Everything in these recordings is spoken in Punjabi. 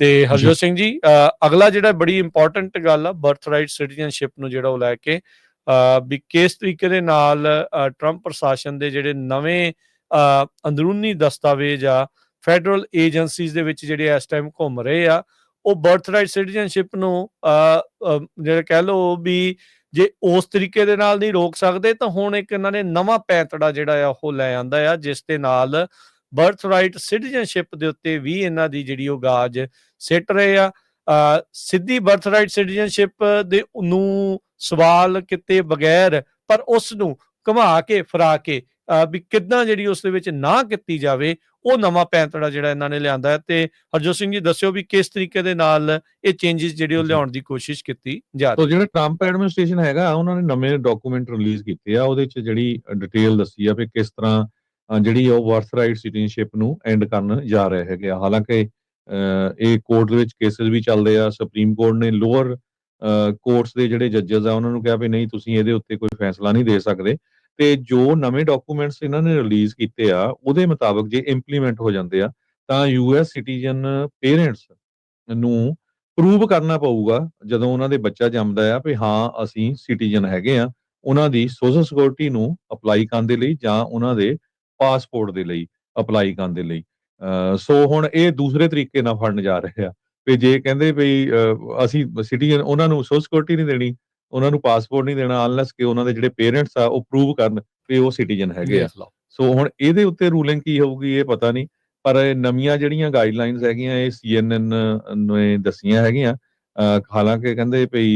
ਤੇ ਹਰਜੋਤ ਸਿੰਘ ਜੀ ਅਗਲਾ ਜਿਹੜਾ ਬੜੀ ਇੰਪੋਰਟੈਂਟ ਗੱਲ ਆ ਬਰਥ ਰਾਈਟ ਸਿਟੀਜ਼ਨਸ਼ਿਪ ਨੂੰ ਜਿਹੜਾ ਉਹ ਲੈ ਕੇ ਵੀ ਕਿਸ ਤਰੀਕੇ ਦੇ ਨਾਲ ਟਰੰਪ ਪ੍ਰਸ਼ਾਸਨ ਦੇ ਜਿਹੜੇ ਨਵੇਂ ਅੰਦਰੂਨੀ ਦਸਤਾਵੇਜ਼ ਆ ਫੈਡਰਲ ਏਜੰਸੀਜ਼ ਦੇ ਵਿੱਚ ਜਿਹੜੇ ਇਸ ਟਾਈਮ ਘੁੰਮ ਰਹੇ ਆ ਉਹ ਬਰਥ ਰਾਈਟ ਸਿਟੀਜ਼ਨਸ਼ਿਪ ਨੂੰ ਜਿਹੜਾ ਕਹਿ ਲਓ ਵੀ ਜੇ ਉਸ ਤਰੀਕੇ ਦੇ ਨਾਲ ਨਹੀਂ ਰੋਕ ਸਕਦੇ ਤਾਂ ਹੁਣ ਇੱਕ ਇਹਨਾਂ ਨੇ ਨਵਾਂ ਪੈਂਤੜਾ ਜਿਹੜਾ ਆ ਉਹ ਲੈ ਆਂਦਾ ਆ ਜਿਸ ਦੇ ਨਾਲ ਬਰਥ ਰਾਈਟ ਸਿਟੀਜ਼ਨਸ਼ਿਪ ਦੇ ਉੱਤੇ ਵੀ ਇਹਨਾਂ ਦੀ ਜਿਹੜੀ ਉਹ ਗਾਜ ਸਿੱਟ ਰਹੇ ਆ। ਸਿੱਧੀ ਬਰਥ ਰਾਈਟ ਸਿਟੀਜ਼ਨਸ਼ਿਪ ਦੇ ਨੂੰ ਸਵਾਲ ਕਿਤੇ ਬਗੈਰ ਪਰ ਉਸ ਨੂੰ ਘੁਮਾ ਕੇ ਫਰਾ ਕੇ ਵੀ ਕਿੱਦਾਂ ਜਿਹੜੀ ਉਸ ਦੇ ਵਿੱਚ ਨਾ ਕੀਤੀ ਜਾਵੇ ਉਹ ਨਵਾਂ ਪੈਂਤੜਾ ਜਿਹੜਾ ਇਹਨਾਂ ਨੇ ਲਿਆਂਦਾ ਹੈ। ਤੇ ਹਰਜੋਤ ਸਿੰਘ ਜੀ ਦੱਸਿਓ ਵੀ ਕਿਸ ਤਰੀਕੇ ਦੇ ਨਾਲ ਇਹ ਚੇਂਜਸ ਜਿਹੜੇ ਉਹ। ਲਿਆਉਣ ਦੀ ਕੋਸ਼ਿਸ਼ ਕੀਤੀ ਜਾ ਰਹੀ ਤੋ ਜਿਹੜਾ ਟਰੰਪ ਐਡਮਿਨਿਸਟ੍ਰੇਸ਼ਨ ਹੈਗਾ ਉਹਨਾਂ ਨੇ ਨਵੇਂ ਡਾਕੂਮੈਂਟ ਰਿਲੀਜ਼ ਕੀਤੇ ਆ ਉਹਦੇ ਚ ਜਿਹੜੀ ਡਿਟੇਲ ਦੱਸੀ ਆ ਵੀ ਕਿਸ ਤਰ੍ਹਾਂ ਜਿਹੜੀ ਉਹ ਬਰਥ ਰਾਈਟ ਸਿਟੀਜ਼ਨਸ਼ਿਪ ਨੂੰ ਐਂਡ ਕਰਨ ਜਾ ਰਹੇ ਹੈਗੇ ਆ। ਹਾਲਾਂਕਿ ਇਹ ਕੋਰਟ ਦੇ ਵਿੱਚ ਕੇਸਸ ਵੀ ਚੱਲਦੇ ਆ। ਸੁਪਰੀਮ ਕੋਰਟ ਨੇ ਲੋਅਰ ਕੋਰਟਸ ਦੇ ਜਿਹੜੇ ਜੱਜਸ ਆ, ਉਹਨਾਂ ਨੂੰ ਕਿਹਾ ਵੀ ਨਹੀਂ, ਤੁਸੀਂ ਇਹਦੇ ਉੱਤੇ ਕੋਈ ਫੈਸਲਾ ਨਹੀਂ ਦੇ ਸਕਦੇ। ਤੇ ਜੋ ਨਵੇਂ ਡਾਕੂਮੈਂਟਸ ਇਹਨਾਂ ਨੇ ਰਿਲੀਜ਼ ਕੀਤੇ ਆ, ਉਹਦੇ ਮੁਤਾਬਕ ਜੇ ਇੰਪਲੀਮੈਂਟ ਹੋ ਜਾਂਦੇ ਆ, ਤਾਂ ਯੂਐਸ ਸਿਟੀਜ਼ਨ ਪੇਰੈਂਟਸ ਨੂੰ ਪ੍ਰੂਵ ਕਰਨਾ ਪਊਗਾ, ਜਦੋਂ ਉਹਨਾਂ ਦੇ ਬੱਚਾ ਜੰਮਦਾ ਆ, ਵੀ ਹਾਂ, ਅਸੀਂ ਸਿਟੀਜ਼ਨ ਹੈਗੇ ਆ। ਉਹਨਾਂ ਦੀ ਸੋਸ਼ਲ ਸਿਕਿਉਰਿਟੀ ਨੂੰ ਅਪਲਾਈ ਕਰਨ ਦੇ ਲਈ ਜਾਂ ਉਹਨਾਂ ਦੇ ਪਾਸਪੋਰਟ ਦੇ ਲਈ ਅਪਲਾਈ ਕਰਨ ਦੇ ਲਈ। ਸੋ ਹੁਣ ਇਹ ਦੂਸਰੇ ਤਰੀਕੇ ਨਾਲ ਫੜਨ ਜਾ ਰਹੇ ਆ। ਵੀ ਜੇ ਕਹਿੰਦੇ ਵੀ ਅਸੀਂ ਸਿਟੀਜ਼ਨ ਉਹਨਾਂ ਨੂੰ ਸੋਸ਼ਲ ਸਿਕਿਉਰਿਟੀ ਨਹੀਂ ਦੇਣੀ ਉਹਨਾਂ ਨੂੰ ਪਾਸਪੋਰਟ ਨਹੀਂ ਦੇਣਾ ਅਨਲੈਸ ਕਿ ਉਹਨਾਂ ਦੇ ਜਿਹੜੇ ਪੇਰੈਂਟਸ ਆ ਉਹ ਪ੍ਰੂਵ ਕਰਨ ਵੀ ਉਹ ਸਿਟੀਜ਼ਨ ਹੈਗੇ ਆ। ਸੋ ਹੁਣ ਇਹਦੇ ਉੱਤੇ ਰੂਲਿੰਗ ਕੀ ਹੋਊਗੀ ਇਹ ਪਤਾ ਨਹੀਂ ਪਰ ਇਹ ਨਵੀਆਂ ਜਿਹੜੀਆਂ ਗਾਈਡਲਾਈਨਸ ਹੈਗੀਆਂ ਇਹ ਸੀਐਨਐਨ ਨੇ ਦੱਸੀਆਂ ਹੈਗੀਆਂ। ਹਾਲਾਂਕਿ ਕਹਿੰਦੇ ਭਈ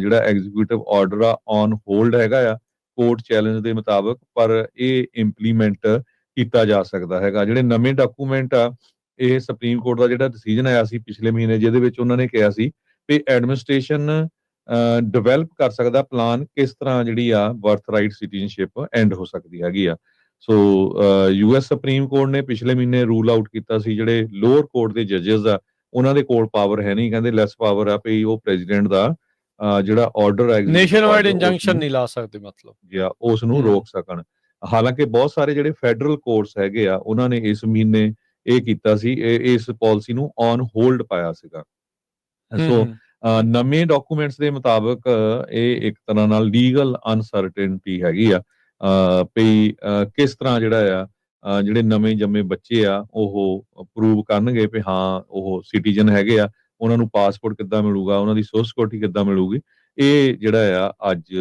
ਜਿਹੜਾ ਐਗਜ਼ੀਕਿਊਟਿਵ ਆਰਡਰ ਆ ਔਨ ਹੋਲਡ ਹੈਗਾ ਆ। ਕੋਰਟ ਚੈਲੰਜ ਦੇ ਮੁਤਾਬਕ ਪਰ ਇਹ ਇੰਪਲੀਮੈਂਟ ਕੀਤਾ ਜਾ ਸਕਦਾ ਹੈਗਾ। ਜਿਹੜੇ ਨਵੇਂ ਡਾਕੂਮੈਂਟ ਆ, ਇਹ ਸੁਪਰੀਮ ਕੋਰਟ ਦਾ ਜਿਹੜਾ ਡਿਸੀਜਨ ਆਇਆ ਸੀ ਪਿਛਲੇ ਮਹੀਨੇ, ਜਿਹਦੇ ਵਿੱਚ ਉਹਨਾਂ ਨੇ ਕਿਹਾ ਸੀ ਵੀ ਐਡਮਿਨਿਸਟ੍ਰੇਸ਼ਨ ਡਿਵੈਲਪ ਕਰ ਸਕਦਾ ਪਲਾਨ ਕਿਸ ਤਰ੍ਹਾਂ ਜਿਹੜੀ ਆ ਬਰਥ ਰਾਈਟ ਸਿਟੀਜ਼ਨਸ਼ਿਪ ਐਂਡ ਹੋ ਸਕਦੀ ਹੈਗੀ ਆ। ਸੋ ਯੂਐਸ ਸੁਪਰੀਮ ਕੋਰਟ ਨੇ ਪਿਛਲੇ ਮਹੀਨੇ ਰੂਲ ਆਊਟ ਕੀਤਾ ਸੀ, ਜਿਹੜੇ ਲੋਅਰ ਕੋਰਟ ਦੇ ਜੱਜਸ ਆ, ਉਹਨਾਂ ਦੇ ਕੋਲ ਪਾਵਰ ਹੈ ਨਹੀਂ। ਕਹਿੰਦੇ ਲੈਸ ਪਾਵਰ ਆ ਵੀ ਉਹ ਪ੍ਰੈਜ਼ੀਡੈਂਟ ਦਾ ਜਿਹੜਾ ਆਰਡਰ ਹੈ ਨੇਸ਼ਨ ਵਾਈਡ ਇੰਜੰਕਸ਼ਨ ਨਹੀਂ ਲਾ ਸਕਦੇ ਮਤਲਬ। ਜਾਂ ਉਸ ਨੂੰ। ਰੋਕ ਸਕਣ। ਹਾਲਾਂਕਿ ਬਹੁਤ ਸਾਰੇ ਜਿਹੜੇ ਫੈਡਰਲ ਕੋਰਟਸ ਹੈਗੇ ਆ ਉਹਨਾਂ ਨੇ ਇਸ ਮਹੀਨੇ ਇਹ ਕੀਤਾ ਸੀ ਇਸ ਪਾਲਿਸੀ ਨੂੰ ਔਨ ਹੋਲਡ ਪਾਇਆ ਸੀਗਾ। ਸੋ ਨਵੇਂ ਡਾਕੂਮੈਂਟਸ ਦੇ ਮੁਤਾਬਕ ਇਹ ਇੱਕ ਤਰ੍ਹਾਂ ਨਾਲ ਲੀਗਲ ਅਨਸਰਟੇਨਟੀ ਹੈਗੀ ਆ। ਅ, ਕਿਸ ਤਰ੍ਹਾਂ ਜਿਹੜਾ ਆ ਜਿਹੜੇ ਨਵੇਂ ਜੰਮੇ ਬੱਚੇ ਆ ਉਹ ਪ੍ਰੂਵ ਕਰਨਗੇ ਵੀ ਹਾਂ ਉਹ ਸਿਟੀਜ਼ਨ ਹੈਗੇ ਆ। ਉਹਨਾਂ ਨੂੰ ਪਾਸਪੋਰਟ ਕਿੱਦਾਂ ਮਿਲੂਗਾ ਉਹਨਾਂ ਦੀ ਸੋਸ਼ਲ ਸਿਕਿਉਰਿਟੀ ਕਿੱਦਾਂ ਮਿਲੂਗੀ ਇਹ ਜਿਹੜਾ ਆ ਅੱਜ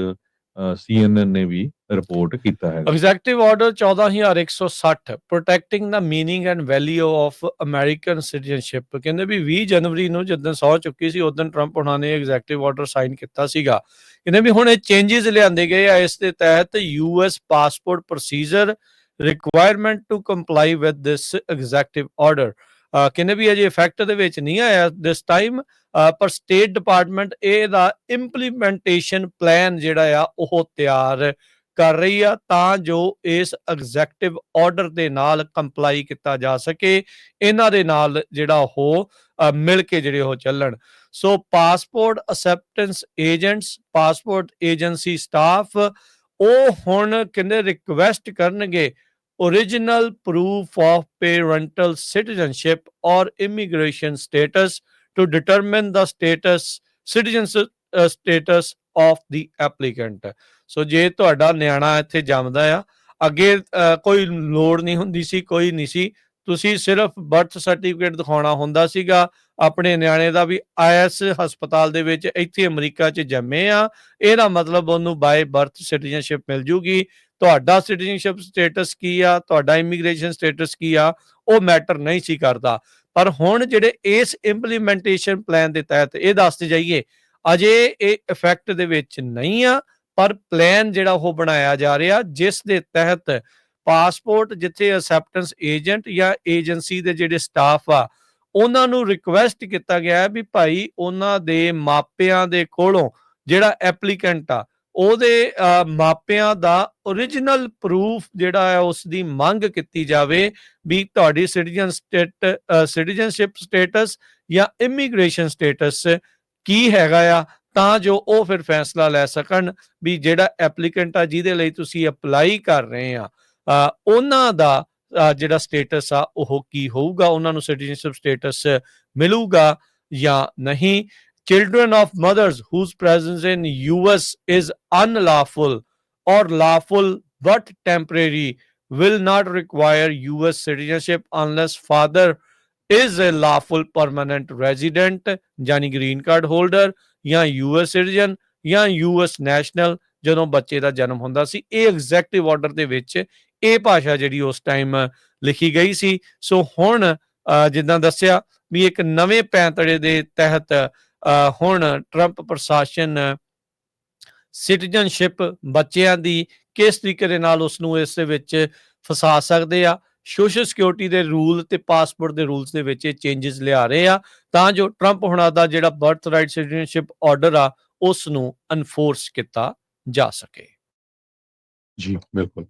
ਸੀਐਨਐਨ ਨੇ ਵੀ ਰਿਪੋਰਟ ਕੀਤਾ ਹੈਗਾ executive order 14160 protecting the meaning and value of American citizenship ਕਹਿੰਦੇ ਵੀ 20 ਜਨਵਰੀ ਨੂੰ ਜਦੋਂ ਸੌ ਚੁੱਕੀ ਸੀ ਉਦੋਂ ਟਰੰਪ ਉਹਨਾਂ ਨੇ ਐਗਜ਼ੈਕਟਿਵ ਆਰਡਰ ਸਾਈਨ ਕੀਤਾ ਸੀਗਾ ਕਹਿੰਦੇ ਵੀ ਹੁਣ ਇਹ ਚੇਂਜਸ ਲਿਆਂਦੇ ਗਏ ਆ ਇਸ ਦੇ ਤਹਿਤ US passport procedure requirement to comply with this executive order ਕਹਿੰਦੇ ਵੀ ਅਜੇ ਇਫੈਕਟ ਦੇ ਵਿੱਚ ਨਹੀਂ ਆਇਆ ਦਿਸ ਟਾਈਮ ਪਰ ਸਟੇਟ ਡਿਪਾਰਟਮੈਂਟ ਇਹਦਾ ਇੰਪਲੀਮੈਂਟੇਸ਼ਨ ਪਲਾਨ ਜਿਹੜਾ ਆ, ਉਹ ਤਿਆਰ ਕਰ ਰਹੀ ਆ ਤਾਂ ਜੋ ਇਸ ਐਗਜ਼ੈਕਟਿਵ ਆਰਡਰ ਦੇ ਨਾਲ ਕੰਪਲਾਈ ਕੀਤਾ ਜਾ ਸਕੇ, ਇਹਨਾਂ ਦੇ ਨਾਲ ਜਿਹੜਾ ਉਹ ਮਿਲ ਕੇ ਜਿਹੜੇ ਉਹ ਚੱਲਣ। So passport acceptance agents passport agency staff ਉਹ ਹੁਣ ਕਹਿੰਦੇ ਰਿਕਵੈਸਟ ਕਰਨਗੇ? Original proof of parental citizenship or immigration status to determine the status citizenship uh, status of the applicant. ਸੋ ਜੇ ਤੁਹਾਡਾ ਨਿਆਣਾ ਇੱਥੇ ਜੰਮਦਾ ਆ ਅੱਗੇ ਕੋਈ ਲੋੜ ਨਹੀਂ ਹੁੰਦੀ ਸੀ ਕੋਈ ਨਹੀਂ ਸੀ ਤੁਸੀਂ ਸਿਰਫ ਬਰਥ ਸਰਟੀਫਿਕੇਟ ਦਿਖਾਉਣਾ ਹੁੰਦਾ ਸੀਗਾ। ਆਪਣੇ ਨਿਆਣੇ ਦਾ ਵੀ ਆਈਐਸ ਹਸਪਤਾਲ ਦੇ ਵਿੱਚ ਇੱਥੇ ਅਮਰੀਕਾ 'ਚ ਜੰਮੇ ਆ। ਇਹਦਾ ਮਤਲਬ ਉਹਨੂੰ ਬਾਈ ਬਰਥ ਸਿਟੀਜ਼ਨਸ਼ਿਪ ਮਿਲ ਜੂਗੀ। ਤੁਹਾਡਾ ਸਿਟੀਜ਼ਨਸ਼ਿਪ ਸਟੇਟਸ ਕੀ ਆ? ਤੁਹਾਡਾ ਇਮੀਗ੍ਰੇਸ਼ਨ ਸਟੇਟਸ ਕੀ ਆ? ਉਹ ਮੈਟਰ ਨਹੀਂ ਸੀ ਕਰਦਾ। ਪਰ ਹੁਣ ਜਿਹੜੇ ਇਸ ਇੰਪਲੀਮੈਂਟੇਸ਼ਨ ਪਲਾਨ ਦੇ ਤਹਿਤ ਇਹ ਦੱਸਦੇ ਜਾਈਏ, ਅਜੇ ਇਹ ਇਫੈਕਟ ਦੇ ਵਿੱਚ ਨਹੀਂ ਆ, ਪਰ ਪਲਾਨ ਜਿਹੜਾ ਉਹ ਬਣਾਇਆ ਜਾ ਰਿਹਾ, ਜਿਸ ਦੇ ਤਹਿਤ ਪਾਸਪੋਰਟ ਜਿੱਥੇ ਅਸੈਪਟੈਂਸ ਏਜੰਟ ਜਾਂ ਏਜੰਸੀ ਦੇ ਜਿਹੜੇ ਸਟਾਫ ਆ, ਉਹਨਾਂ ਨੂੰ ਰਿਕੁਐਸਟ ਕੀਤਾ ਗਿਆ ਵੀ ਭਾਈ ਉਹਨਾਂ ਦੇ ਮਾਪਿਆਂ ਦੇ ਕੋਲੋਂ ਜਿਹੜਾ ਐਪਲੀਕੈਂਟ ਆ ਉਹਦੇ ਮਾਪਿਆਂ ਦਾ origignal ਪ੍ਰੂਫ ਜਿਹੜਾ ਹੈ ਉਸ ਦੀ ਮੰਗ ਕੀਤੀ ਜਾਵੇ ਵੀ ਤੁਹਾਡੀ ਸਿਟੀਜ਼ਨ ਸਟੇਟ ਸਿਟੀਜ਼ਨਸ਼ਿਪ ਸਟੇਟਸ ਜਾਂ ਇਮੀਗ੍ਰੇਸ਼ਨ ਸਟੇਟਸ ਕੀ ਹੈਗਾ ਆ ਤਾਂ ਜੋ ਉਹ ਫਿਰ ਫੈਸਲਾ ਲੈ ਸਕਣ ਵੀ ਜਿਹੜਾ ਐਪਲੀਕੈਂਟ ਆ ਜਿਹਦੇ ਲਈ ਤੁਸੀਂ ਅਪਲਾਈ ਕਰ ਰਹੇ ਆ ਅ, ਉਹਨਾਂ ਦਾ ਜਿਹੜਾ ਸਟੇਟਸ ਆ ਉਹ ਕੀ ਹੋਊਗਾ? ਉਹਨਾਂ ਨੂੰ ਸਿਟੀਜ਼ਨਸ਼ਿਪ ਸਟੇਟਸ ਮਿਲੂਗਾ ਜਾਂ ਨਹੀਂ? Children of mothers whose presence in US is unlawful or lawful but temporary will not require US citizenship unless father is a lawful permanent resident ਯਾਨੀ ਗ੍ਰੀਨ ਕਾਰਡ ਹੋਲਡਰ ਜਾਂ US ਸਿਟੀਜ਼ਨ ਜਾਂ US ਨੈਸ਼ਨਲ ਜਦੋਂ ਬੱਚੇ ਦਾ ਜਨਮ ਹੁੰਦਾ ਸੀ ਇਹ ਐਗਜ਼ੈਕਟਿਵ ਆਰਡਰ ਦੇ ਵਿੱਚ ਇਹ ਭਾਸ਼ਾ ਜਿਹੜੀ ਉਸ ਟਾਈਮ ਲਿਖੀ ਗਈ ਸੀ ਸੋ ਹੁਣ ਅ, ਜਿੱਦਾਂ ਦੱਸਿਆ ਵੀ ਇੱਕ ਨਵੇਂ ਪੈਂਤੜੇ ਦੇ ਤਹਿਤ ਅ, ਹੁਣ ਟਰੰਪ ਪ੍ਰਸ਼ਾਸਨ ਸਿਟੀਜ਼ਨਸ਼ਿਪ ਬੱਚਿਆਂ ਦੀ ਕਿਸ ਤਰੀਕੇ ਦੇ ਨਾਲ ਉਸ ਨੂੰ ਇਸ ਦੇ ਵਿੱਚ ਫਸਾ ਸਕਦੇ ਆ? ਸੋਸ਼ਲ ਸਿਕਿਉਰਿਟੀ ਦੇ ਰੂਲ ਤੇ ਪਾਸਪੋਰਟ ਦੇ ਰੂਲਸ ਦੇ ਵਿੱਚ ਇਹ ਚੇਂਜਸ ਲਿਆ ਰਹੇ ਆ। ਤਾਂ ਜੋ ਟਰੰਪ ਹੁਣਾਂ ਦਾ ਜਿਹੜਾ ਬਰਥ ਰਾਈਟ ਸਿਟੀਜ਼ਨਸ਼ਿਪ ਆਰਡਰ ਆ ਉਸ ਨੂੰ ਅਨਫੋਰਸ ਕੀਤਾ ਜਾ ਸਕੇ। ਜੀ, ਬਿਲਕੁਲ।